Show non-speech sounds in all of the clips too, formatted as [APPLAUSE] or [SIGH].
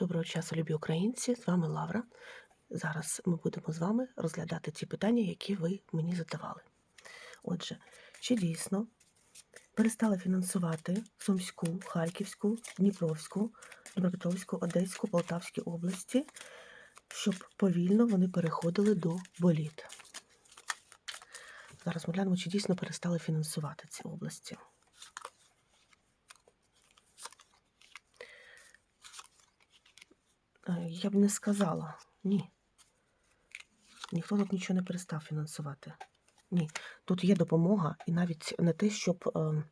Доброго часу, любі українці! З вами Лавра. Зараз ми будемо з вами розглядати ті питання, які ви мені задавали. Отже, чи дійсно перестали фінансувати Сумську, Харківську, Дніпровську, Дніпропетровську, Одеську, Полтавські області, щоб повільно вони переходили до боліт? Зараз ми глянемо, чи дійсно перестали фінансувати ці області. Я б не сказала. Ні. Ніхто тут нічого не перестав фінансувати. Ні. Тут є допомога, і навіть не те, щоб е,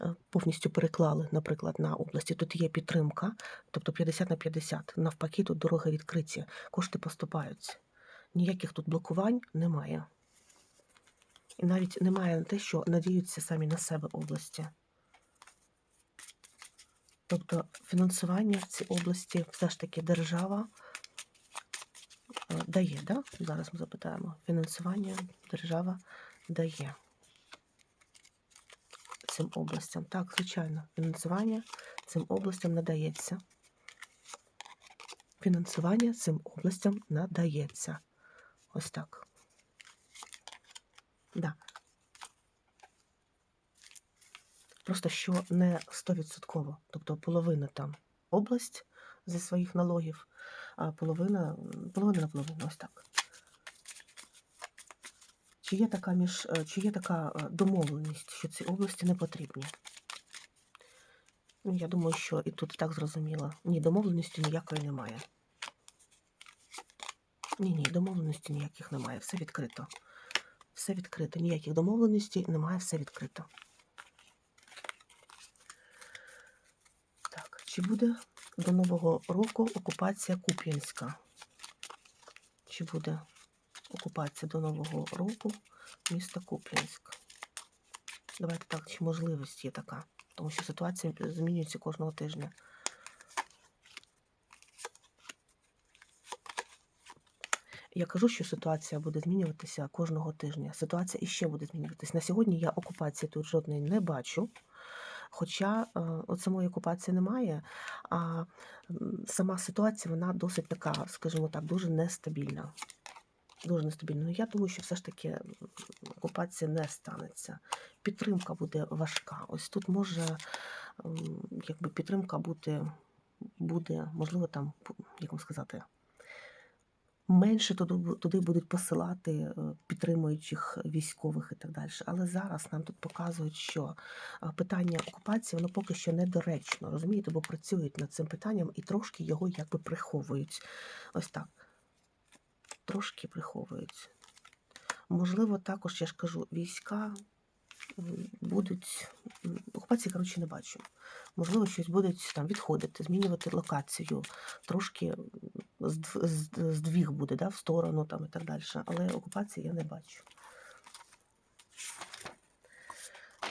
е, повністю переклали, наприклад, на області. Тут є підтримка, тобто 50 на 50. Навпаки, тут дороги відкриті, кошти поступаються. Ніяких тут блокувань немає. І навіть немає на те, що надіються самі на себе області. Тобто фінансування в цій області все ж таки держава е, дає, да? Зараз ми запитаємо. Фінансування держава дає цим областям. Так, звичайно, фінансування цим областям надається. Фінансування цим областям надається. Ось так. Да. Просто що не 100%, тобто половина там область зі своїх налогів, а половина, половина на половину, ось так. Чи є така між, е, чи є така е, домовленість, що ці області не потрібні? Ну, Я думаю, що і тут так зрозуміло. Ні, домовленості ніякої немає. Ні, ні, домовленості ніяких немає, все відкрито. Все відкрито, ніяких домовленостей немає, все відкрито. Так, чи буде до Нового року окупація Куп'янська? Чи буде окупація до Нового року міста Куп'янськ? Давайте так, чи можливість є така, тому що ситуація змінюється кожного тижня. Я кажу, що ситуація буде змінюватися кожного тижня. Ситуація іще буде змінюватися. На сьогодні я окупації тут жодної не бачу. Хоча е, от самої окупації немає, а сама ситуація вона досить така, скажімо так, дуже нестабільна. Дуже нестабільна. Ну я думаю, що все ж таки окупація не станеться. Підтримка буде важка. Ось тут може якби підтримка бути, буде, можливо, там, як вам сказати, менше туди, будуть посилати е, підтримуючих військових і так далі. Але зараз нам тут показують, що е, питання окупації воно поки що недоречно, розумієте, бо працюють над цим питанням і трошки його якби приховують. Ось так. Трошки приховують. Можливо, також, я ж кажу, війська будуть. Окупації, коротше, не бачу. Можливо, щось будуть там відходити, змінювати локацію, трошки здвіг буде да, в сторону там, і так далі. Але окупації я не бачу.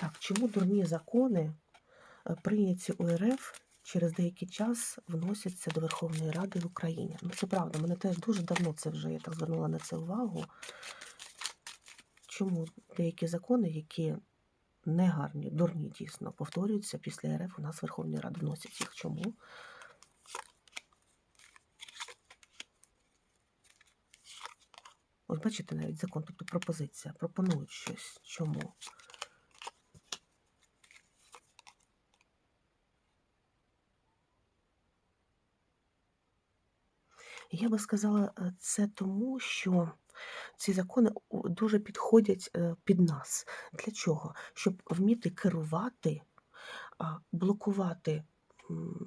Так, чому дурні закони, е, прийняті у РФ, через деякий час вносяться до Верховної Ради в Україні? Ну, це правда, мене теж дуже давно це вже я так звернула на це увагу. Чому деякі закони, які негарні, дурні дійсно, повторюються після РФ у нас в Верховній Раді вносять їх. Чому? Ось бачите навіть закон, тобто пропозиція, пропонують щось. Чому? Я би сказала, е, це тому, що ці закони дуже підходять е, під нас. Для чого? Щоб вміти керувати, блокувати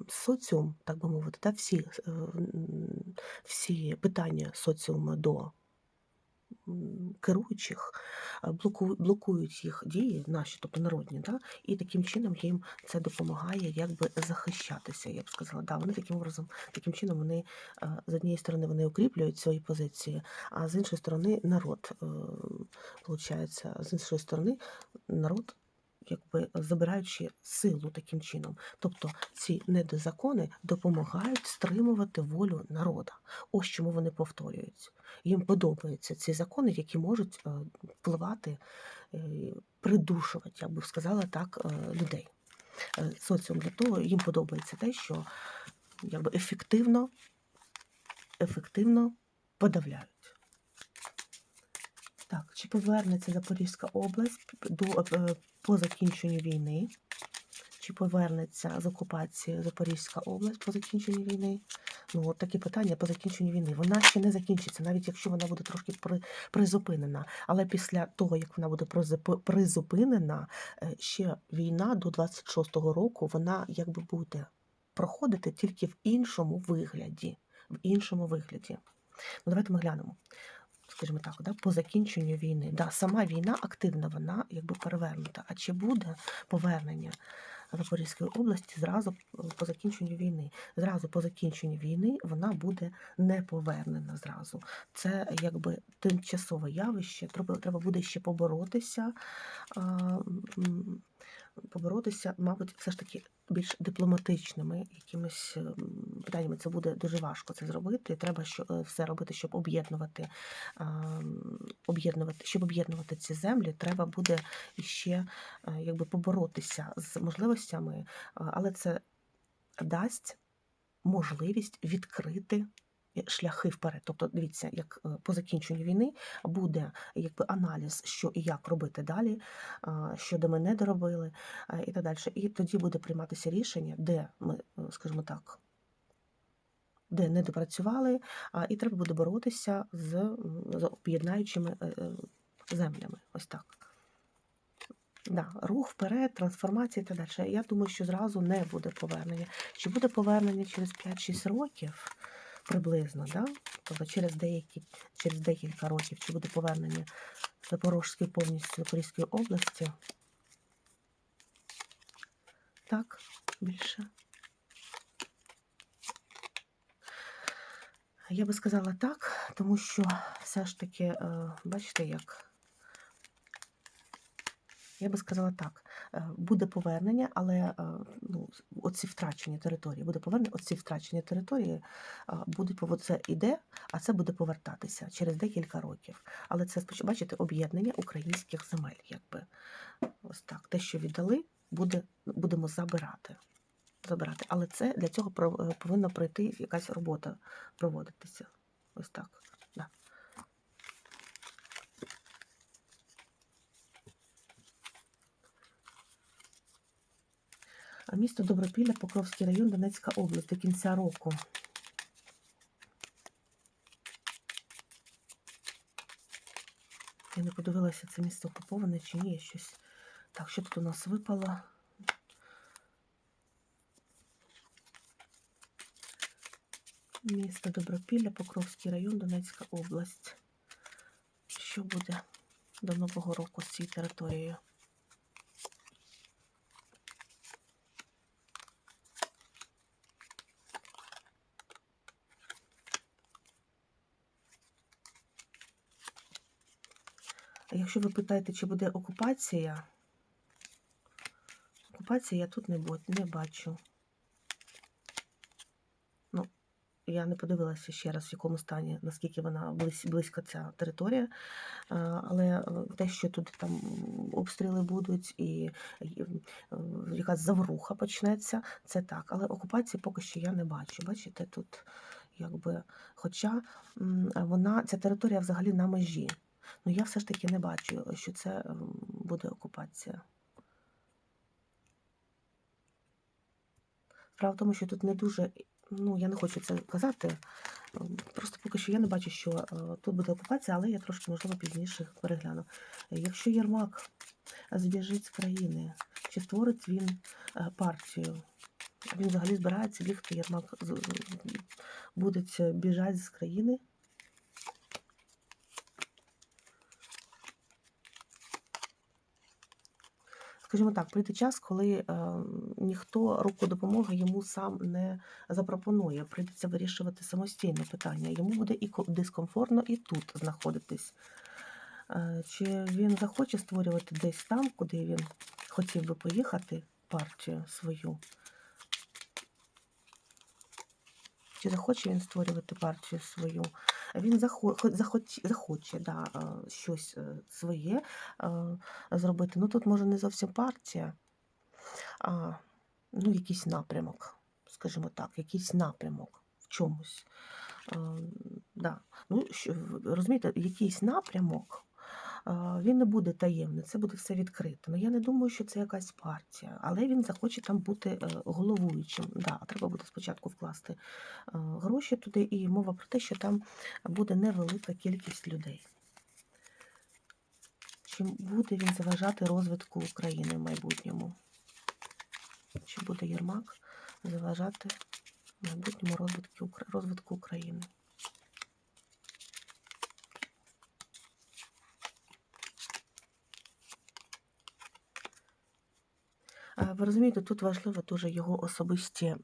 соціум, так би мовити, та, всі, е, всі питання соціуму до керуючих, блокують їх дії, наші, тобто народні, да? і таким чином їм це допомагає якби захищатися. Я б сказала, да, вони таким образом, таким чином вони е, з однієї сторони вони укріплюють свої позиції, а з іншої сторони народ, виходить, з іншої сторони народ. Якби забираючи силу таким чином, тобто ці недозакони допомагають стримувати волю народа. Ось чому вони повторюють. Їм подобаються ці закони, які можуть е, впливати, е, придушувати, я би сказала так, е, людей. Е, Соціум для того їм подобається те, що якби ефективно, ефективно подавляють. Так, чи повернеться Запорізька область до, е, по закінченню війни? Чи повернеться з окупації Запорізька область по закінченню війни? Ну, от такі питання по закінченню війни. Вона ще не закінчиться, навіть якщо вона буде трошки призупинена. Але після того, як вона буде призупинена, е, ще війна до 26-го року, вона якби буде проходити тільки в іншому вигляді. В іншому вигляді. Ну, давайте ми глянемо. Скажімо так, да, по закінченню війни. Да, сама війна активна, вона якби перевернута. А чи буде повернення Запорізької області зразу е, по закінченню війни? Зразу по закінченню війни вона буде не повернена зразу. Це якби тимчасове явище. Треба, треба буде ще поборотися. Поборотися, мабуть, все ж таки більш дипломатичними якимись ем, питаннями. Це буде дуже важко це зробити. Треба е, все робити, щоб об'єднувати, об'єднувати, щоб об'єднувати ці землі. Треба буде іще е, якби поборотися з можливостями, е, але це дасть можливість відкрити е, шляхи вперед. Тобто, дивіться, як е, по закінченню війни буде якби аналіз, що і як робити далі, що де ми не доробили, і так далі. І тоді буде прийматися рішення, де ми, е, скажімо так, де не допрацювали, і треба буде боротися з, з об'єднаючими е, е, землями. Ось так. Да, рух вперед, трансформація і так далі. Я думаю, що зразу не буде повернення. Чи буде повернення через 5-6 років приблизно, да? тобто через, деякі, через декілька років, чи буде повернення Запорізької повністю Запорізької області? Так, більше. Я би сказала так, тому що все ж таки, е, бачите, як. Я би сказала так, е, буде повернення, але е, ну, оці втрачені території, буде повернення, оці втрачені території е, будуть це іде, а це буде повертатися через декілька років. Але це бачите, об'єднання українських земель, якби ось так. Те, що віддали, буде, будемо забирати. Забирати. Але це для цього повинна пройти якась робота проводитися. Ось так. Да. А Місто Добропілля, Покровський район, Донецька область до кінця року. Я не подивилася, це місто окуповане чи ні, щось. Так, що тут у нас випало? Місто Добропілля, Покровський район, Донецька область. Що буде до Нового року з цією територією? Якщо ви питаєте, чи буде окупація, окупації я тут не, бачу. Ну, я не подивилася ще раз, в якому стані, наскільки вона близь, близько ця територія. Але е, те, що тут там обстріли будуть і і, е, якась завруха почнеться, це так. Але окупації поки що я не бачу. Бачите, тут якби. Хоча вона, ця територія взагалі на межі. Ну я все ж таки не бачу, що це ем, буде окупація. Справа в тому, що тут не дуже, ну я не хочу це казати. ем, Просто поки що я не бачу, що е, тут буде окупація, але я трошки, можливо, пізніше перегляну. Е, Якщо Єрмак збіжить з країни, чи створить він е, партію? Він взагалі збирається бігти, Єрмак буде біжати з країни. Скажімо так, прийде час, коли е, ніхто руку допомоги йому сам не запропонує. Прийдеться вирішувати самостійне питання. Йому буде і дискомфортно і тут знаходитись. Е, чи він захоче створювати десь там, куди він хотів би поїхати, партію свою? Чи захоче він створювати партію свою? Він захо- захоч, захоче да, щось е, своє зробити. Ну тут може не зовсім партія, а ну, якийсь напрямок, скажімо. так, якийсь напрямок в чомусь. Да. ну, що, розумієте, якийсь напрямок. Він не буде таємний, це буде все відкрито. Ну, я не думаю, що це якась партія, але він захоче там бути е, головуючим. Да, треба буде спочатку вкласти е, гроші туди, і мова про те, що там буде невелика кількість людей. Чи буде він заважати розвитку України в майбутньому? Чи буде Єрмак заважати майбутньому розвитку України? Ви розумієте, тут важливо дуже його особисті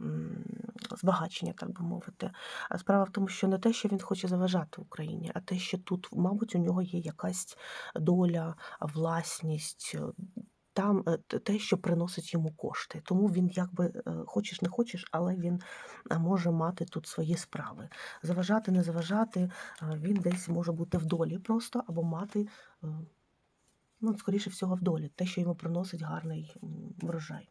збагачення, так би мовити. А Справа в тому, що не те, що він хоче заважати Україні, а те, що тут, мабуть, у нього є якась доля, власність, е, там е, те, що приносить йому кошти. Тому він, якби е, хочеш, не хочеш, але він е, може мати тут свої справи. Заважати, не заважати, е, він десь може бути в долі просто або мати. Ну, скоріше всього, в долі, те, що йому приносить гарний врожай.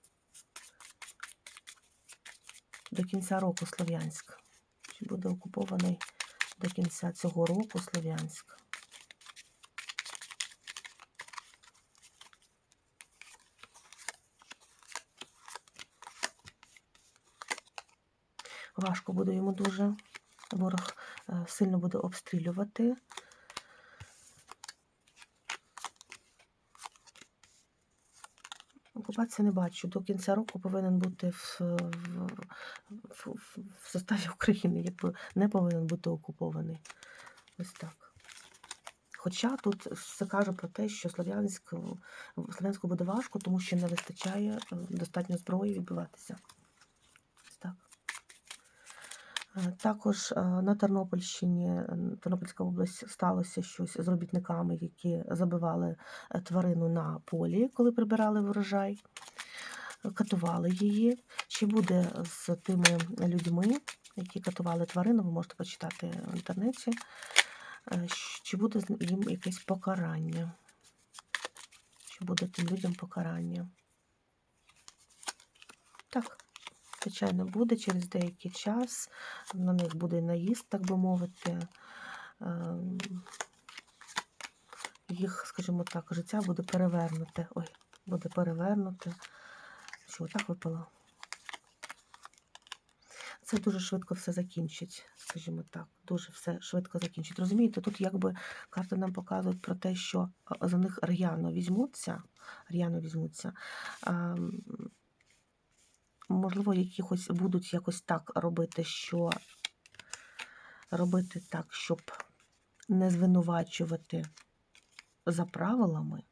До кінця року Слов'янськ. Чи буде окупований до кінця цього року Слов'янськ? Важко буде йому дуже. Ворог е, сильно буде обстрілювати. Окупації не бачу. До кінця року повинен бути в, в, в, в, составі [LAUGHS] України, якби не повинен бути окупований. Ось так. Хоча тут все каже про те, що Слов'янськ, Слов'янську буде важко, тому що не вистачає е, достатньо зброї відбиватися. Е, Також е, на Тернопільщині, Тернопільська область, сталося щось з робітниками, які забивали е, тварину на полі, коли прибирали врожай, катували її. Чи буде з тими людьми, які катували тварину, ви можете почитати в інтернеті, чи буде їм якесь покарання? Чи буде тим людям покарання? Так. Звичайно, буде через деякий час. На них буде наїзд, так би мовити. Ем, Їх, скажімо так, життя буде перевернуте. Ой, буде перевернуте. Що, так випало? Це дуже швидко все закінчить, скажімо так. Дуже все швидко закінчить. Розумієте, тут якби карти нам показують про те, що за них р'яно візьмуться, р'яно візьмуться. Можливо, якихось будуть якось так робити, що робити так, щоб не звинувачувати за правилами,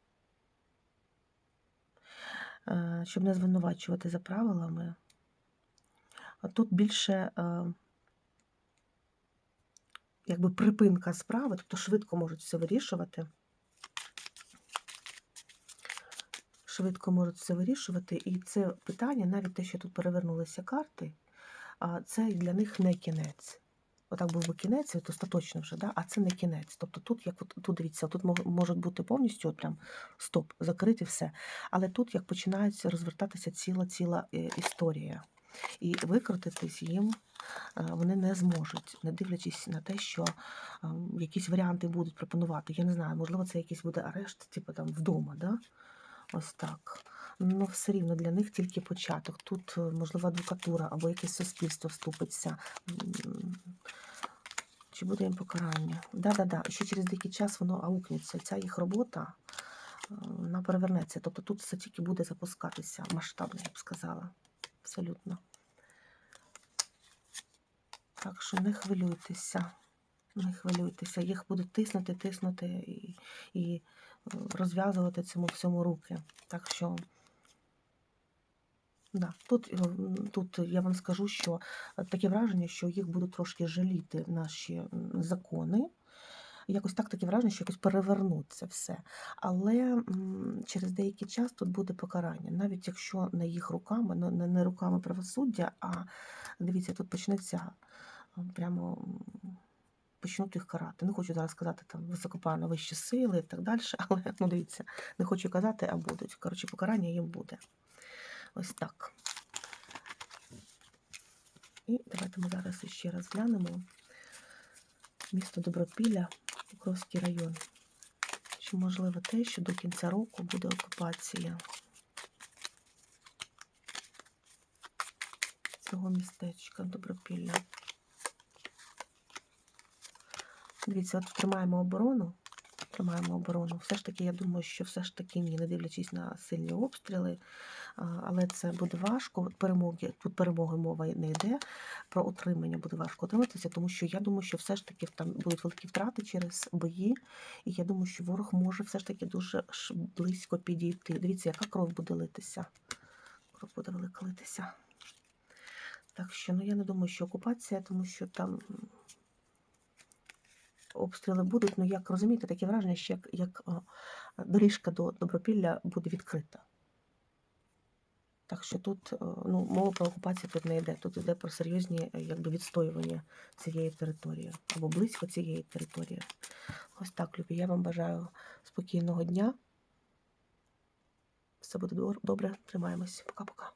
е, щоб не звинувачувати за правилами. Тут більше е, якби припинка справи, тобто швидко можуть все вирішувати. Швидко можуть все вирішувати, і це питання, навіть те, що тут перевернулися карти, це для них не кінець. Отак був би кінець, от остаточно вже, да? а це не кінець. Тобто тут, як от, тут дивіться, тут мож- можуть бути повністю от прям стоп, закрити все. Але тут як починається розвертатися ціла-ціла е, історія. І викрутитись їм е, вони не зможуть, не дивлячись на те, що якісь варіанти будуть пропонувати. Я не знаю, можливо, це якийсь буде арешт, типу там вдома, да? Ось так. Ну, все рівно для них тільки початок. Тут, е, можливо, адвокатура або якесь суспільство вступиться. Чи буде їм покарання? Да-да-да. Ще через деякий час воно аукнеться. Ця їх робота е, вона перевернеться. Тобто тут все тільки буде запускатися масштабно, я б сказала. Абсолютно. Так що не хвилюйтеся. Не хвилюйтеся. Їх будуть тиснути, тиснути і, і е, розв'язувати цьому всьому руки. Так що, да, тут, е, тут я вам скажу, що е, таке враження, що їх будуть трошки жаліти наші закони. Якось так таке враження, що якось перевернуться все. Але через деякий час тут буде покарання, навіть якщо не їх руками, не, руками правосуддя, а дивіться, тут почнеться прямо. Почнуть їх карати. Не хочу зараз сказати там високопарно вищі сили і так далі, [LAUGHS] але ну дивіться, не хочу казати, а будуть. Коротше, покарання їм буде. Ось так. І давайте ми зараз ще раз глянемо. Місто Добропілля, Покровський район. Чи можливо те, що до кінця року буде окупація цього містечка Добропілля? Дивіться, от тримаємо оборону. Тримаємо оборону. Все ж таки, я думаю, що все ж таки ні, не дивлячись на сильні обстріли, але це буде важко. Перемоги тут перемоги мова не йде. Про утримання буде важко отриматися, тому що я думаю, що все ж таки там будуть великі втрати через бої, і я думаю, що ворог може все ж таки дуже близько підійти. Дивіться, яка кров буде литися. Кров буде велика литися. Так що ну я не думаю, що окупація, тому що там обстріли будуть. Ну як розумієте, таке враження, що як, як доріжка до Добропілля буде відкрита. Так що тут е, ну, мова про окупацію тут не йде. Тут йде про серйозні е, якби, відстоювання цієї території або близько цієї території. Ось так, Любі. Я вам бажаю спокійного дня. Все буде добре. Тримаємось. Пока-пока.